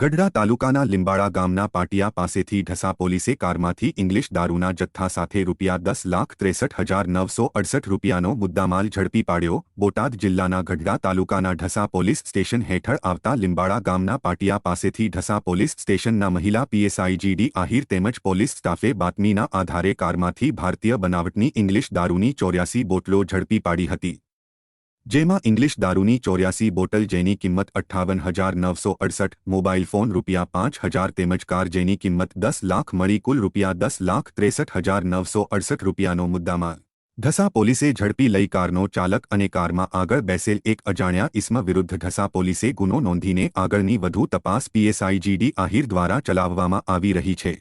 ગઢડા તાલુકાના લીંબાળા ગામના પાટિયા પાસેથી ઢસા પોલીસે કારમાંથી ઇંગ્લિશ દારૂના જથ્થા સાથે રૂપિયા દસ લાખ ત્રેસઠ હજાર નવસો અડસઠ રૂપિયાનો મુદ્દામાલ ઝડપી પાડ્યો. બોટાદ જિલ્લાના ગઢડા તાલુકાના ઢસા પોલીસ સ્ટેશન હેઠળ આવતા લીંબાળા ગામના પાટિયા પાસેથી ઢસા પોલીસ સ્ટેશનના મહિલા પીએસઆઈ જીડી આહિર તેમજ પોલીસ સ્ટાફે બાતમીના આધારે કારમાંથી ભારતીય બનાવટની ઇંગ્લિશ દારૂની ચોર્યાસી બોટલો ઝડપી પાડી હતી. જેમાં ઇંગ્લિશ દારૂની ચોર્યાસી બોટલ જેની કિંમત અઠ્ઠાવન હજાર નવસો અડસઠ, મોબાઈલ ફોન રૂપિયા પાંચ હજાર તેમજ કાર જેની કિંમત દસ લાખ મળી કુલ રૂપિયા દસ લાખ ત્રેસઠ હજાર નવસો અડસઠ રૂપિયાનો મુદ્દામાં ઢસા પોલીસે ઝડપી લઈ કારનો ચાલક અને કારમાં આગળ બેસેલ એક અજાણ્યા ઇસમ વિરુદ્ધ ઢસા પોલીસે ગુનો નોંધીને આગળની વધુ તપાસ પીએસઆઈ જીડી આહિર દ્વારા ચલાવવામાં આવી રહી છે.